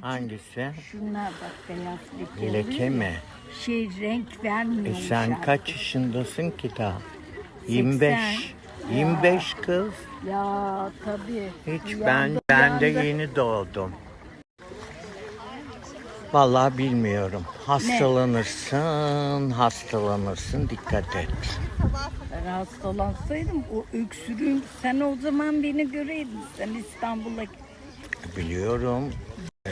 Hangisi? Şunlar bak beyaz leke. Leke mi? Şey renk E vermiyor. sen kaç yaşındasın ki daha? 25. 25 kız. Ya tabii. Hiç Uyandı, ben ben de yeni doğdum. Vallahi bilmiyorum. Hastalanırsın, hastalanırsın. Dikkat et. Ben hastalansaydım o öksürüğün sen o zaman beni göreydin. Sen İstanbul'a Biliyorum.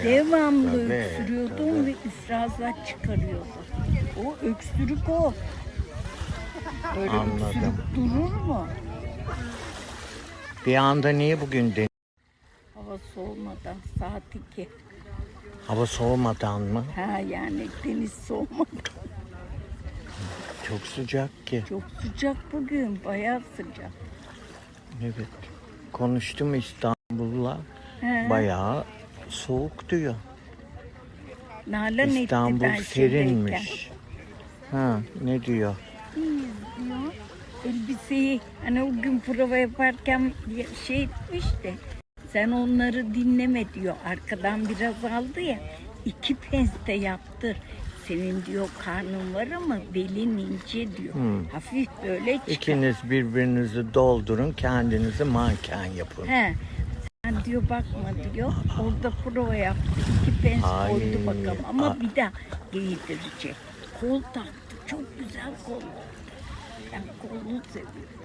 Devamlı tabii, öksürüyordun ve ifrazat çıkarıyordun. O öksürük o. Öyle Anladım. öksürük durur mu? Bir anda niye bugün de Hava soğumadan saat 2. hava soğumadan mı? Ha yani deniz soğumadan. Çok sıcak ki. Çok sıcak bugün. Bayağı sıcak. Evet. Konuştum İstanbul'la. He. Bayağı soğuk diyor. Nalan etti İstanbul ben serinmiş. Ha, ne diyor? İyiyiz diyor. Elbiseyi hani o gün prova yaparken şey etmişti. Sen onları dinleme diyor. Arkadan biraz aldı ya. İki pense yaptır. Senin diyor karnın var ama belin ince diyor. Hafif böyle çıkar. İkiniz birbirinizi doldurun, kendinizi manken yapın. He. Sen diyor bakma diyor. Orada prova yaptı. İki pens Ay, koydu bakalım. Ama a- bir daha giydirecek. Kol taktı. Çok güzel kol oldu. Ben kollu seviyorum.